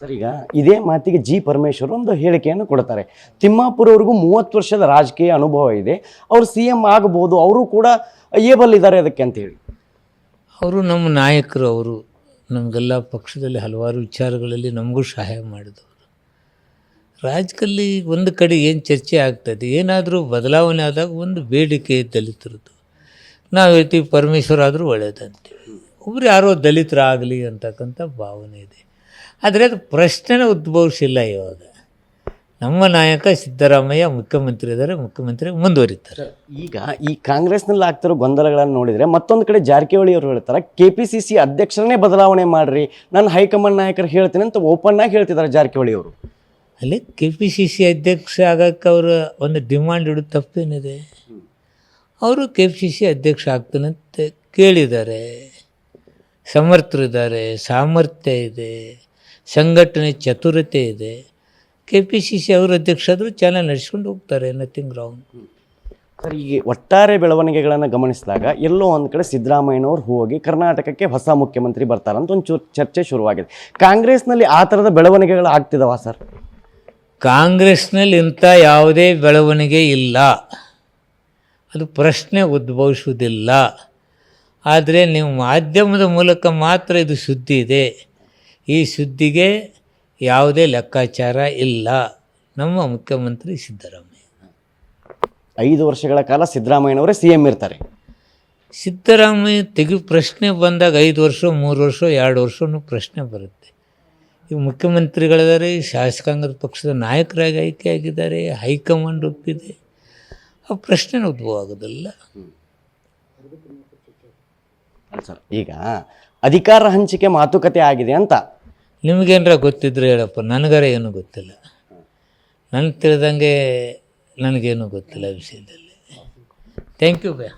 Sir, ಈಗ ಇದೇ ಮಾತಿಗೆ ಜಿ ಪರಮೇಶ್ವರ್ ಒಂದು ಹೇಳಿಕೆಯನ್ನು ಕೊಡ್ತಾರೆ. ತಿಮ್ಮಾಪುರ ಅವ್ರಿಗೂ ಮೂವತ್ತು ವರ್ಷದ ರಾಜಕೀಯ ಅನುಭವ ಇದೆ. ಅವರು ಸಿ ಎಂ ಆಗಬಹುದು ಅವರು ಕೂಡ ಏಬಲ್ ಇದ್ದಾರೆ ಅದಕ್ಕೆ ಅಂತ ಹೇಳಿ. ಅವರು ನಮ್ಮ ನಾಯಕರು, ಅವರು ನಮಗೆಲ್ಲ ಪಕ್ಷದಲ್ಲಿ ಹಲವಾರು ವಿಚಾರಗಳಲ್ಲಿ ನಮಗೂ ಸಹಾಯ ಮಾಡಿದವರು. ರಾಜ್ಯದಲ್ಲಿ ಒಂದು ಕಡೆ ಏನು ಚರ್ಚೆ ಆಗ್ತದೆ, ಏನಾದರೂ ಬದಲಾವಣೆ ಆದಾಗ ಒಂದು ಬೇಡಿಕೆ ದಲಿತರದ್ದು. ನಾವು ಹೇಳ್ತೀವಿ ಪರಮೇಶ್ವರ ಆದರೂ ಒಳ್ಳೇದಂತೀವಿ ಒಬ್ಬರು ಯಾರೋ ದಲಿತರಾಗಲಿ ಅಂತಕ್ಕಂಥ ಭಾವನೆ ಇದೆ. ಆದರೆ ಅದು ಪ್ರಶ್ನೆನೇ ಉದ್ಭವಿಸಿಲ್ಲ ಇವಾಗ. ನಮ್ಮ ನಾಯಕ ಸಿದ್ದರಾಮಯ್ಯ ಮುಖ್ಯಮಂತ್ರಿ ಇದ್ದಾರೆ ಮುಖ್ಯಮಂತ್ರಿ ಮುಂದುವರಿತಾರೆ. ಈಗ ಈ ಕಾಂಗ್ರೆಸ್ನಲ್ಲಿ ಆಗ್ತಿರೋ ಗೊಂದಲಗಳನ್ನು ನೋಡಿದರೆ ಮತ್ತೊಂದು ಕಡೆ ಜಾರಕಿಹೊಳಿ ಅವರು ಹೇಳ್ತಾರೆ ಕೆ ಪಿ ಸಿ ಸಿ ಅಧ್ಯಕ್ಷರನ್ನೇ ಬದಲಾವಣೆ ಮಾಡಿರಿ ನಾನು ಹೈಕಮಾಂಡ್ ನಾಯಕರು ಹೇಳ್ತೀನಿ ಅಂತ ಓಪನ್ ಆಗಿ ಹೇಳ್ತಿದ್ದಾರೆ ಜಾರಕಿಹೊಳಿ ಅವರು. ಅಲ್ಲಿ ಕೆ ಪಿ ಸಿ ಸಿ ಅಧ್ಯಕ್ಷ ಆಗೋಕ್ಕೆ ಅವರು ಒಂದು ಡಿಮಾಂಡ್ ಇಡೋದು ತಪ್ಪೇನಿದೆ. ಅವರು ಕೆ ಪಿ ಸಿ ಸಿ ಅಧ್ಯಕ್ಷ ಆಗ್ತಾನೆ ಅಂತ ಕೇಳಿದ್ದಾರೆ. ಸಮರ್ಥರಿದ್ದಾರೆ ಸಾಮರ್ಥ್ಯ ಇದೆ. ಸಂಘಟನೆ ಚತುರತೆ ಇದೆ. ಕೆ ಪಿ ಸಿ ಸಿ ಅವರು ಅಧ್ಯಕ್ಷ ಆದರೂ ಚೆನ್ನಾಗಿ ನಡೆಸ್ಕೊಂಡು ಹೋಗ್ತಾರೆ ನಥಿಂಗ್ ರಾಂಗ್ ಸರ್ ಈಗ ಒಟ್ಟಾರೆ ಬೆಳವಣಿಗೆಗಳನ್ನು ಗಮನಿಸಿದಾಗ ಎಲ್ಲೋ ಒಂದು ಕಡೆ ಸಿದ್ದರಾಮಯ್ಯನವರು ಹೋಗಿ ಕರ್ನಾಟಕಕ್ಕೆ ಹೊಸ ಮುಖ್ಯಮಂತ್ರಿ ಬರ್ತಾರಂತ ಒಂದು ಚೂರು ಚರ್ಚೆ ಶುರುವಾಗಿದೆ. ಕಾಂಗ್ರೆಸ್ನಲ್ಲಿ ಆ ಥರದ ಬೆಳವಣಿಗೆಗಳು ಆಗ್ತಿದಾವ ಸರ್? ಕಾಂಗ್ರೆಸ್ನಲ್ಲಿ ಇಂಥ ಯಾವುದೇ ಬೆಳವಣಿಗೆ ಇಲ್ಲ. ಅದು ಪ್ರಶ್ನೆ ಉದ್ಭವಿಸುವುದಿಲ್ಲ. ಆದರೆ ನೀವು ಮಾಧ್ಯಮದ ಮೂಲಕ ಮಾತ್ರ ಇದು ಸುದ್ದಿ ಇದೆ. ಈ ಸುದ್ದಿಗೆ ಯಾವುದೇ ಲೆಕ್ಕಾಚಾರ ಇಲ್ಲ. ನಮ್ಮ ಮುಖ್ಯಮಂತ್ರಿ ಸಿದ್ದರಾಮಯ್ಯ. ಐದು ವರ್ಷಗಳ ಕಾಲ ಸಿದ್ದರಾಮಯ್ಯನವರೇ ಸಿ ಎಂ ಇರ್ತಾರೆ. ಸಿದ್ದರಾಮಯ್ಯ ತೆಗೆ ಪ್ರಶ್ನೆ ಬಂದಾಗ ಐದು ವರ್ಷ ಮೂರು ವರ್ಷ ಎರಡು ವರ್ಷವೂ ಪ್ರಶ್ನೆ ಬರುತ್ತೆ. ಈ ಮುಖ್ಯಮಂತ್ರಿಗಳಿದ್ದಾರೆ ಶಾಸಕಾಂಗ ಪಕ್ಷದ ನಾಯಕರಾಗಿ ಆಯ್ಕೆಯಾಗಿದ್ದಾರೆ ಹೈಕಮಾಂಡ್ ಒಪ್ಪಿದೆ. ಆ ಪ್ರಶ್ನೆ ಉದ್ಭವ ಆಗೋದಿಲ್ಲ ಸರ್ ಈಗ ಅಧಿಕಾರ ಹಂಚಿಕೆ ಮಾತುಕತೆ ಆಗಿದೆ ಅಂತ ನಿಮಗೇನಾರ ಗೊತ್ತಿದ್ರೆ ಹೇಳಪ್ಪ, ನನಗರ ಏನು ಗೊತ್ತಿಲ್ಲ. ನನಗೆ ತಿಳಿದಂಗೆ ನನಗೇನು ಗೊತ್ತಿಲ್ಲ ವಿಷಯದಲ್ಲಿ. ಥ್ಯಾಂಕ್ ಯು ಬೇ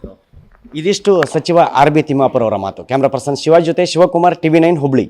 ಇದಿಷ್ಟು ಸಚಿವ ಆರ್ ಬಿ ತಿಮ್ಮಾಪುರ ಅವರ ಮಾತು. ಕ್ಯಾಮ್ರಾ ಪರ್ಸನ್ ಶಿವಾಜ್ ಜೊತೆ ಶಿವಕುಮಾರ್, ಟಿವಿ ನೈನ್ ಹುಬ್ಳಿ.